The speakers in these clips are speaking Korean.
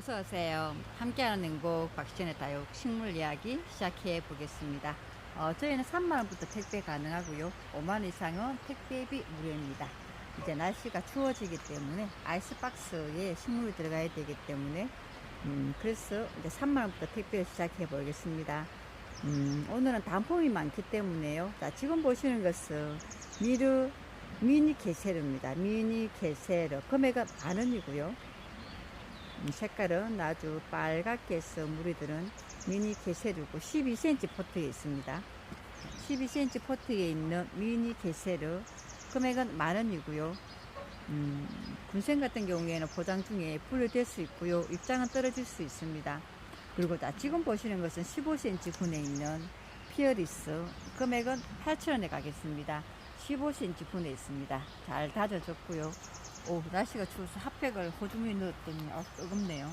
어서 오세요. 함께하는 행복 박신의 다육 식물 이야기 시작해 보겠습니다. 어, 저희는 3만 원부터 택배 가능하고요. 5만 원 이상은 택배비 무료입니다. 이제 날씨가 추워지기 때문에 아이스박스에 식물이 들어가야 되기 때문에 음, 그래서 이제 3만 원부터 택배를 시작해 보겠습니다. 음, 오늘은 단품이 많기 때문에요. 자, 지금 보시는 것은 미르 미니 게세르입니다. 미니 게세르 금액은 만 원이고요. 음, 색깔은 아주 빨갛게 해서 물이 들은 미니 게세르고 12cm 포트에 있습니다. 12cm 포트에 있는 미니 게세르 금액은 만 원이고요. 음, 군생 같은 경우에는 포장 중에 분류될 수 있고요. 입장은 떨어질 수 있습니다. 그리고 자, 지금 보시는 것은 15cm 군에 있는 피어리스 금액은 8,000원에 가겠습니다. 15cm 군에 있습니다. 잘 다져졌고요. 오, 날씨가 추워서 핫팩을 호주머니 넣었더니 어, 뜨겁네요.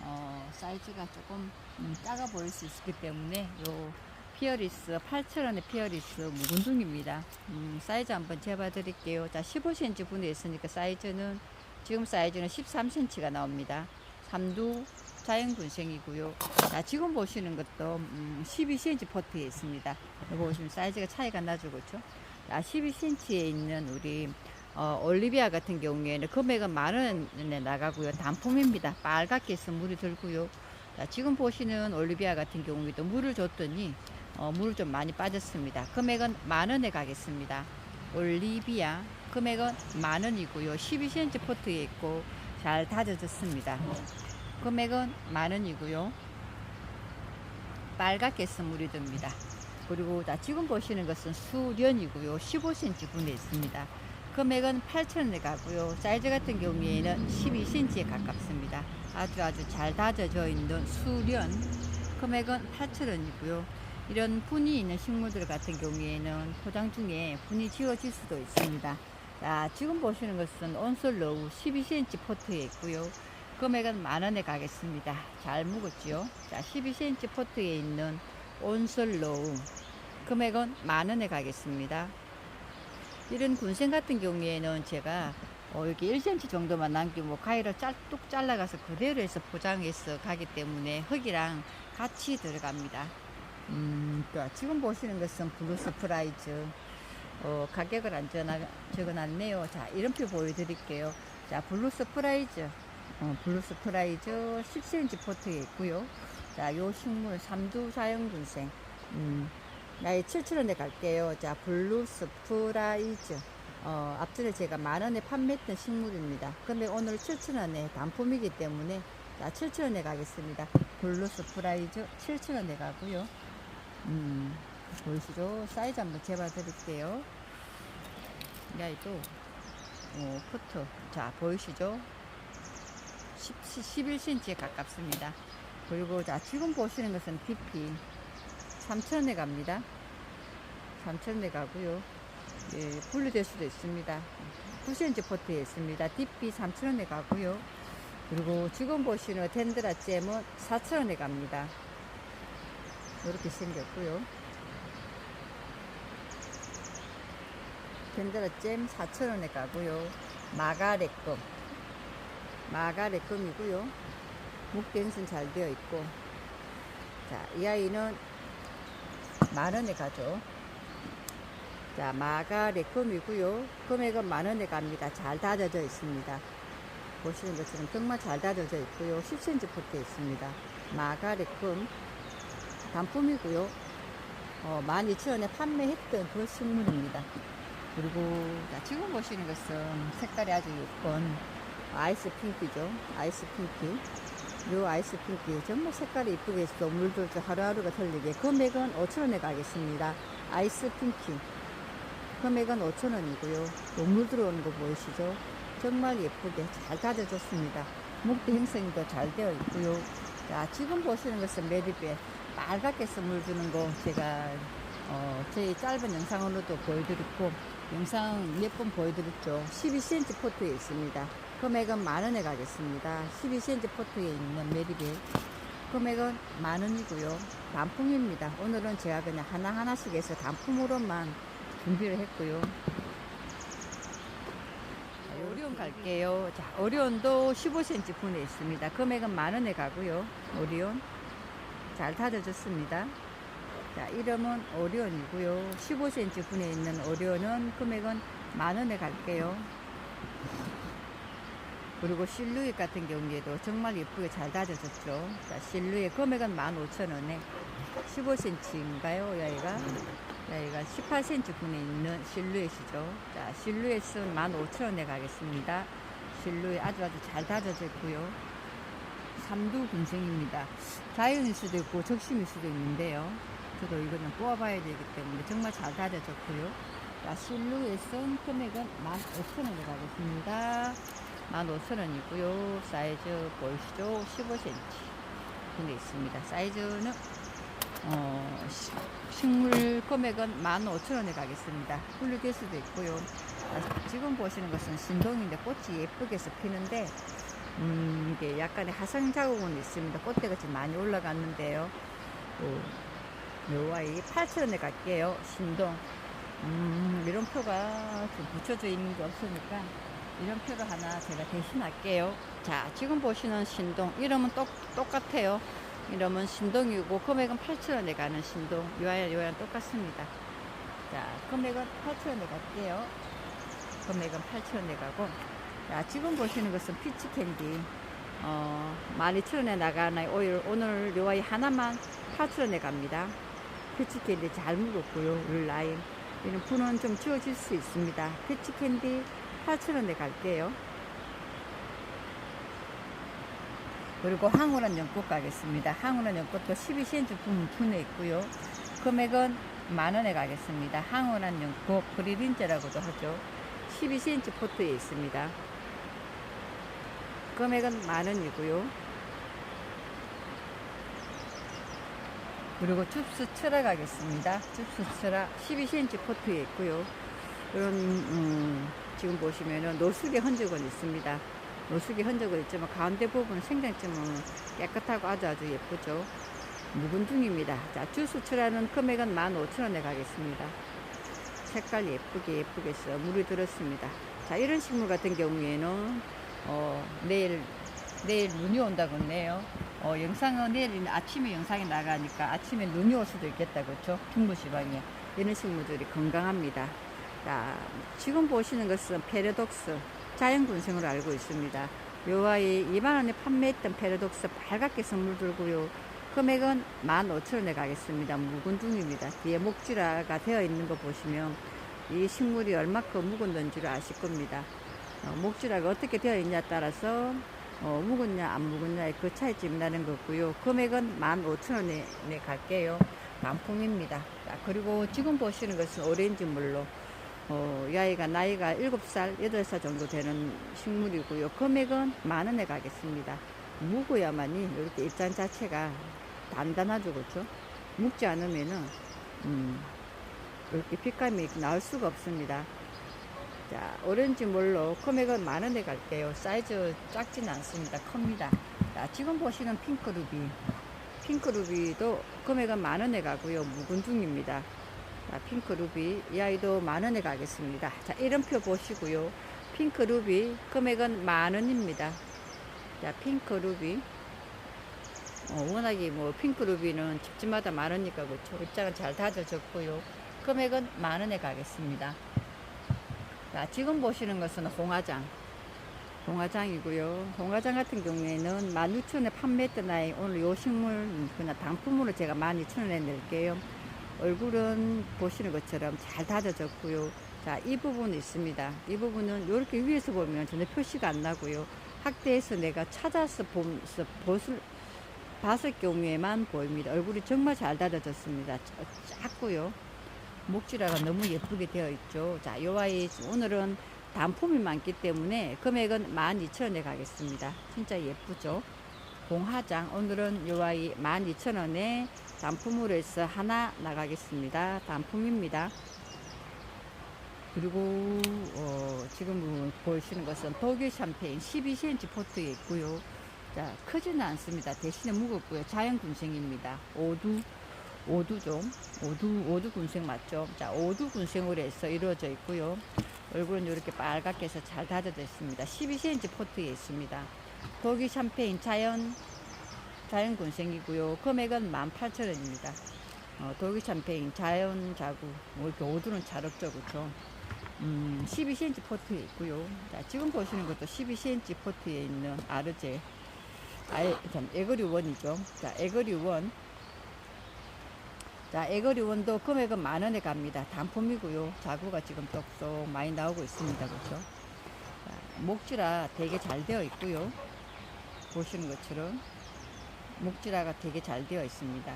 어, 사이즈가 조금 음, 작아 보일 수 있기 때문에 요 피어리스 8,000원의 피어리스 묵은둥입니다. 음, 사이즈 한번 재봐 드릴게요. 자, 15cm 분에 있으니까 사이즈는 지금 사이즈는 13cm가 나옵니다. 삼두 자연 군생이고요. 자, 지금 보시는 것도 음, 12cm 포트에 있습니다. 이거 보시면 사이즈가 차이가 나죠, 그렇죠? 자, 12cm에 있는 우리 어, 올리비아 같은 경우에는 금액은 만 원에 나가고요. 단품입니다. 빨갛게 해서 물이 들고요. 자, 지금 보시는 올리비아 같은 경우에도 물을 줬더니 어, 물을 좀 많이 빠졌습니다. 금액은 만 원에 가겠습니다. 올리비아 금액은 만 원이고요. 12cm 포트에 있고 잘 다져졌습니다. 금액은 만 원이고요. 빨갛게 해서 물이 듭니다. 그리고 자, 지금 보시는 것은 수련이고요. 15cm 분에 있습니다. 금액은 8,000원에 가고요. 사이즈 같은 경우에는 12cm에 가깝습니다. 아주 아주 잘 다져져 있는 수련 금액은 8,000원이고요. 이런 분이 있는 식물들 같은 경우에는 포장 중에 분이 지워질 수도 있습니다. 자, 지금 보시는 것은 온솔로우 12cm 포트에 있고요. 금액은 만 원에 가겠습니다. 잘 묵었지요. 자, 12cm 포트에 있는 온솔로우 금액은 만 원에 가겠습니다. 이런 군생 같은 경우에는 제가 어, 여기 1cm 정도만 남기고 가위를 짤, 뚝 잘라가서 그대로 해서 포장해서 가기 때문에 흙이랑 같이 들어갑니다. 음, 또 지금 보시는 것은 블루 스프라이즈. 어, 가격을 안 적어나, 적어놨네요. 자, 이름표 보여드릴게요. 자, 블루 스프라이즈. 어, 블루 스프라이즈 10cm 포트에 있고요. 자, 요 식물 삼두 사용 군생. 음, 나의 7,000원에 갈게요. 자, 블루 스프라이즈. 어, 앞전에 제가 만 원에 판매했던 식물입니다. 근데 오늘 7,000원에 단품이기 때문에 자, 7,000원에 가겠습니다. 블루 스프라이즈 7,000원에 가고요. 음, 보이시죠? 사이즈 한번 재봐 드릴게요. 야이도 어, 포트. 자, 보이시죠? 10, 11cm에 가깝습니다. 그리고 자, 지금 보시는 것은 PP 3,000원에 갑니다. 3,000원에 가고요. 예, 분류될 수도 있습니다. 9cm 포트에 있습니다. DP 3,000원에 가고요. 그리고 지금 보시는 덴드라 잼은 4,000원에 갑니다. 이렇게 생겼고요. 덴드라 잼 4,000원에 가고요. 마가레금. 마가레금이고요. 묵den스는 잘 되어 있고. 자, 이 아이는 만 원에 가죠. 자, 마가레금이고요. 금액은 만 원에 갑니다. 잘 다져져 있습니다. 보시는 것처럼 정말 잘 다져져 있고요. 10cm 포트에 있습니다. 마가레금 단품이고요. 어, 12,000원에 판매했던 그 식물입니다. 그리고 자, 지금 보시는 것은 색깔이 아주 예쁜 아이스 핑크죠. 아이스 핑크. 요 아이스 핑크 정말 색깔이 이쁘게 해서 물도 하루하루가 틀리게 금액은 5,000원에 가겠습니다. 아이스 핑크. 금액은 5,000원이고요. 물 들어오는 거 보이시죠? 정말 예쁘게 잘 다져졌습니다. 목대 형성도 잘 되어 있고요. 자, 지금 보시는 것은 메리베 빨갛게 물 주는 거 제가 어, 저희 짧은 영상으로도 보여드렸고 영상 몇 번 보여드렸죠. 12cm 포트에 있습니다. 금액은 만 원에 가겠습니다. 12cm 포트에 있는 메리베 금액은 만 원이고요. 단품입니다. 오늘은 제가 그냥 하나하나씩 해서 단품으로만 준비를 했고요. 갈 갈게요. 자, 오리온도 15cm 분에 있습니다. 금액은 만 원에 가고요. 오리온. 잘 다져졌습니다. 자, 이름은 오리온이고요. 15cm 분에 있는 오리온은 금액은 만 원에 갈게요. 그리고 실루엣 같은 경우에도 정말 예쁘게 잘 다져졌죠. 자, 실루엣 금액은 15,000원에 15cm인가요, 여기가? 여기가 18cm 분에 있는 실루엣이죠. 자, 실루엣은 15,000원에 가겠습니다. 실루엣 아주 아주 잘 다져져 있고요. 삼두 군생입니다. 자연일 수도 있고 적심일 수도 있는데요. 저도 이거는 뽑아봐야 되기 때문에 정말 잘 다져졌고요. 자, 실루엣은 금액은 15,000원에 가겠습니다. 15,000원이고요. 사이즈 보이시죠? 15cm 분에 있습니다. 사이즈는 어, 시- 식물 금액은 15,000원에 가겠습니다. 수도 있고요. 아, 지금 보시는 것은 신동인데 꽃이 예쁘게 서 피는데 음, 이게 약간의 화상 자국은 있습니다. 꽃대가 지금 많이 올라갔는데요. 어, 요 아이 8,000원에 갈게요. 신동. 음, 이런 표가 좀 붙여져 있는 게 없으니까 이런 표를 하나 제가 대신 할게요. 자, 지금 보시는 신동. 이름은 똑, 똑같아요. 이름은 신동이고, 금액은 8,000원에 가는 신동. 요아야, 요아랑 똑같습니다. 자, 금액은 8,000원에 갈게요. 금액은 8,000원에 가고. 자, 지금 보시는 것은 피치 캔디. 어, 12,000원에 나가나요? 오늘, 오늘 요 아이 하나만 8,000원에 갑니다. 피치 캔디 잘 묵었고요. 울 라인. 이런 분은 좀 지워질 수 있습니다. 피치 캔디 8,000원에 갈게요. 그리고 항우란 연꽃 가겠습니다. 항우란 연꽃도 12cm 분, 분에 있고요. 금액은 만원에 가겠습니다. 항우란 연꽃 그리린자라고도 하죠. 12cm 포트에 있습니다. 금액은 만원이고요. 그리고 줍스 철화 가겠습니다. 줍스 철화 12cm 포트에 있고요. 이런 음, 지금 보시면은 노숙의 흔적은 있습니다. 노숙의 흔적은 있지만 가운데 부분은 생장점은 깨끗하고 아주 아주 예쁘죠. 묵은둥입니다. 자, 주수출하는 금액은 15,000원에 가겠습니다. 색깔 예쁘게 예쁘게 써 물이 들었습니다. 자, 이런 식물 같은 경우에는 어, 내일 내일 눈이 온다고 했네요. 어, 영상은 내일 아침에 영상이 나가니까 아침에 눈이 올 수도 있겠다 그렇죠? 중부지방에 이런 식물들이 건강합니다. 자, 지금 보시는 것은 페르독스 자연군생으로 알고 있습니다. 요 아이 2만원에 판매했던 페르독스 빨갛게 선물 들고요. 금액은 15,000원에 가겠습니다. 묵은둥입니다. 뒤에 목질화가 되어 있는 거 보시면 이 식물이 얼마큼 묵은 줄 아실 겁니다. 어, 목질화가 어떻게 되어 있냐에 따라서 어, 묵었냐 안 묵었냐의 그 차이점이 나는 거고요. 금액은 15,000원에 네, 갈게요. 반품입니다. 자, 그리고 지금 보시는 것은 오렌지 물로 어, 이 아이가 나이가 7살, 8살 정도 되는 식물이고요. 금액은 만 원에 가겠습니다. 묵어야만이 이렇게 입장 자체가 단단하죠, 그렇죠? 묵지 않으면은 음, 이렇게 빛감이 나올 수가 없습니다. 자, 오렌지 물로 금액은 만 원에 갈게요. 사이즈 작지는 않습니다. 큽니다. 자, 지금 보시는 핑크루비. 핑크루비도 금액은 만 원에 가고요. 묵은 중입니다. 자, 핑크 루비. 이 아이도 만 원에 가겠습니다. 자, 이름표 보시고요. 핑크 루비 금액은 만 원입니다. 자, 핑크 루비. 어, 워낙에 뭐 핑크 루비는 집집마다 많으니까 그렇죠. 입장은 잘 다져졌고요. 금액은 만 원에 가겠습니다. 자, 지금 보시는 것은 홍화장. 홍화장이고요. 홍화장 같은 경우에는 16,000원에 판매했던 아이 오늘 요 식물 그냥 단품으로 제가 12,000원에 낼게요. 얼굴은 보시는 것처럼 잘 다져졌고요. 자, 이 부분 있습니다. 이 부분은 이렇게 위에서 보면 전혀 표시가 안 나고요. 학대에서 내가 찾아서 보면서 벗을 봤을 경우에만 보입니다. 얼굴이 정말 잘 다져졌습니다. 작- 작고요. 목질화가 너무 예쁘게 되어 있죠. 자, 요 아이 오늘은 단품이 많기 때문에 금액은 12,000원에 가겠습니다. 진짜 예쁘죠? 공화장 오늘은 요 아이 12,000원에 단품으로 해서 하나 나가겠습니다. 단품입니다. 그리고 어, 지금 보시는 것은 독일 샴페인 12cm 포트에 있고요. 자, 크지는 않습니다. 대신에 무겁고요. 자연 군생입니다. 오두 오두종 오두 오두 군생 맞죠? 자, 오두 군생으로 해서 이루어져 있고요. 얼굴은 이렇게 빨갛게 해서 잘 다져져 있습니다. 12cm 포트에 있습니다. 독일 샴페인 자연 자연 군생이고요. 금액은 18,000원입니다. 어, 독일 샴페인 자연 자구 뭐 이렇게 오두는 잘 없죠, 그렇죠? 음, 12cm 포트에 있고요. 자, 지금 보시는 것도 12cm 포트에 있는 아르제 아예 참 에거리 원이죠. 자, 에거리 원. 자, 에거리 원도 금액은 만 원에 갑니다. 단품이고요. 자구가 지금 똑똑 많이 나오고 있습니다. 그렇죠? 자, 목지라 되게 잘 되어 있고요. 보시는 것처럼 목지라가 되게 잘 되어 있습니다.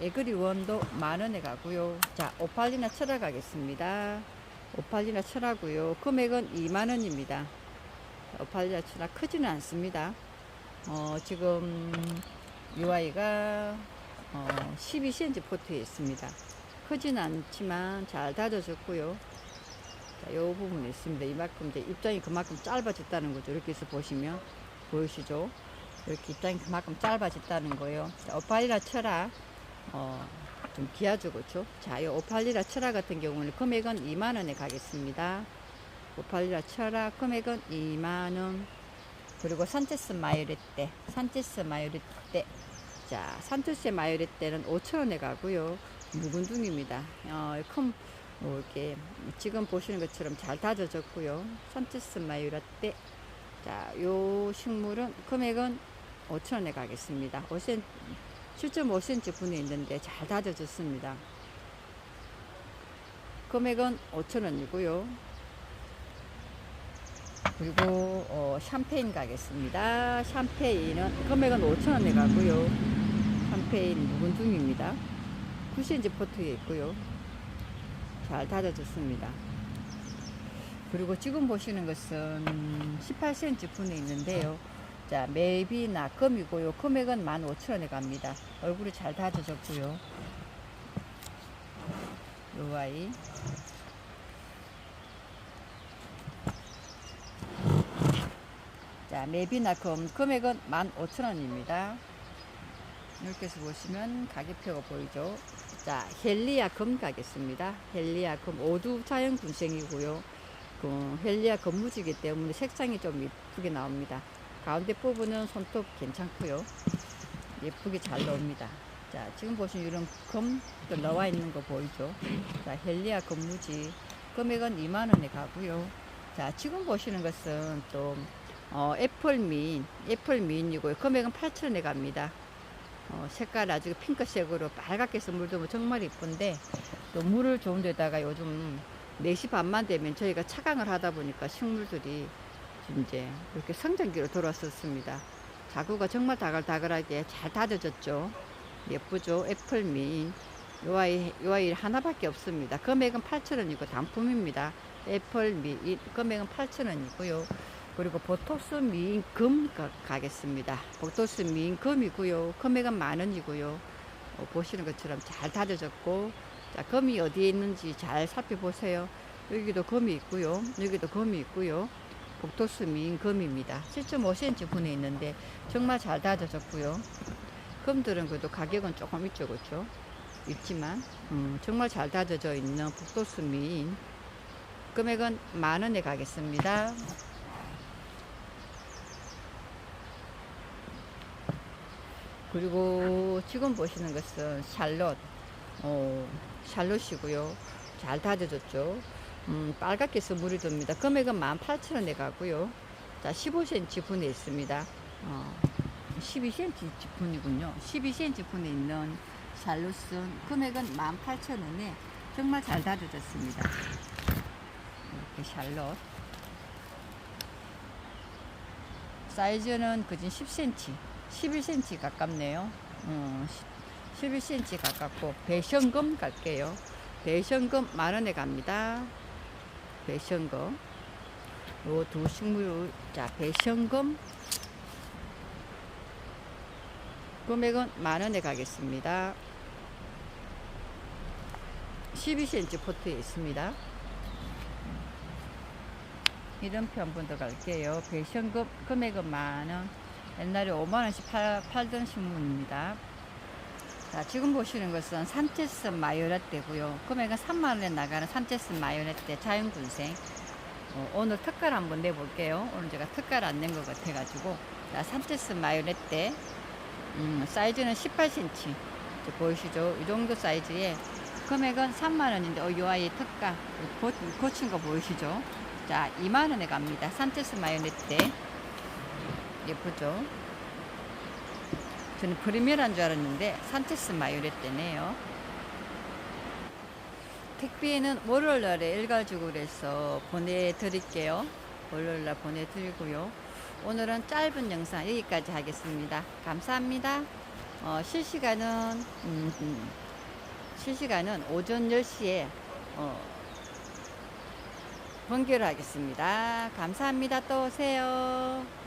에그리 원도 만 원에 가고요. 자, 오팔리나 철화 가겠습니다. 오팔리나 철화고요. 금액은 2만 원입니다. 오팔리나 철화 크지는 않습니다. 어, 지금 UI가 어, 12cm 포트에 있습니다. 크지는 않지만 잘 다져졌고요. 자, 요 부분에 있습니다. 이만큼 이제 입장이 그만큼 짧아졌다는 거죠. 이렇게 해서 보시면 보이시죠? 이렇게 입장이 그만큼 짧아졌다는 거예요. 자, 오팔리나 철화 어, 좀 기아죠, 그렇죠? 자, 이 오팔리라 철화 같은 경우는 금액은 2만 원에 가겠습니다. 오팔리라 철화 금액은 2만 원. 그리고 산체스 마요레떼, 산체스 마요레떼. 자, 산체스 마요레떼는 5천 원에 가고요. 묵은둥입니다. 어, 큰, 뭐 이렇게 지금 보시는 것처럼 잘 다져졌고요. 산체스 마요레떼. 자, 요 식물은 금액은 5천 원에 가겠습니다. 5cm 7.5cm 분에 있는데 잘 다져졌습니다. 금액은 5,000원이고요. 그리고 어, 샴페인 가겠습니다. 샴페인은 금액은 5,000원에 가고요. 샴페인 묵은둥입니다. 9cm 포트에 있고요. 잘 다져졌습니다. 그리고 지금 보시는 것은 18cm 분에 있는데요. 자, 맵이나 금이고요. 금액은 15,000원에 갑니다. 얼굴이 잘 다져졌고요. 요 아이. 자, 맵이나 금, 금액은 15,000원입니다. 이렇게 해서 보시면 가격표가 보이죠. 자, 헬리아 금 가겠습니다. 헬리아 금, 오두 자연 군생이고요. 그 헬리아 금무지기 때문에 색상이 좀 이쁘게 나옵니다. 가운데 부분은 손톱 괜찮고요. 예쁘게 잘 나옵니다. 자, 지금 보시면 이런 금또 나와 있는 거 보이죠? 자, 헬리아 금무지 금액은 2만 원에 가고요. 자, 지금 보시는 것은 또 어, 애플민, 애플민이고요. 금액은 8천 원에 갑니다. 어, 색깔 아주 핑크색으로 빨갛게 해서 물도 정말 이쁜데 또 물을 좋은 데다가 요즘 4시 반만 되면 저희가 차강을 하다 보니까 식물들이 이제 이렇게 성장기로 돌아섰습니다. 자구가 정말 다글다글하게 잘 다져졌죠. 예쁘죠? 애플민. 요 아이, 요 아이 하나밖에 없습니다. 금액은 8,000원이고 단품입니다. 애플민. 금액은 8,000원이고요. 그리고 보톡스 미인 금 가겠습니다. 보톡스 미인 금이고요. 금액은 만 원이고요. 어, 보시는 것처럼 잘 다져졌고, 자, 금이 어디에 있는지 잘 살펴보세요. 여기도 금이 있고요. 여기도 금이 있고요. 복도스 미인금입니다. 7.5cm 분에 있는데 정말 잘 다져졌고요. 금들은 그래도 가격은 조금 있죠, 그렇죠? 있지만 음, 정말 잘 다져져 있는 미인 금액은 만 원에 가겠습니다. 그리고 지금 보시는 것은 샬롯, 어, 샬롯이고요. 잘 다져졌죠. 음, 빨갛게 해서 물이 듭니다. 금액은 18,000원에 가고요. 자, 15cm 분에 있습니다. 어, 12cm 분이군요. 12cm 분에 있는 샬롯은 금액은 18,000원에 정말 잘 다져졌습니다. 이렇게 샬롯. 사이즈는 그진 10cm, 11cm 가깝네요. 어, 11cm 가깝고 배션금 갈게요. 배션금 만원에 갑니다. 배션금. 요 두 식물 자 배션금. 금액은 만원에 가겠습니다. 12cm 포트에 있습니다. 이런 편분도 갈게요. 배션금 금액은 만원. 옛날에 5만원씩 팔, 팔던 식물입니다 자, 지금 보시는 것은 산체스 마요네트고요. 금액은 3만 원에 나가는 산체스 마요네트 자연군생. 어, 오늘 특가를 한번 내볼게요. 오늘 제가 특가를 안 낸 것 같아가지고. 자, 산체스 마요네트. 음, 사이즈는 18cm. 보이시죠? 이 정도 사이즈에 금액은 3만 원인데, 어, 요 아이 특가. 고, 고친 거 보이시죠? 자, 2만 원에 갑니다. 산체스 마요네트. 예쁘죠? 저는 프리미어란 줄 알았는데 산체스 마요네트네요. 택배는 월요일 날에 일가지고 그래서 보내드릴게요. 월요일 날 보내드리고요. 오늘은 짧은 영상 여기까지 하겠습니다. 감사합니다. 어, 실시간은 음, 음, 실시간은 오전 10시에 어, 번개를 하겠습니다. 감사합니다. 또 오세요.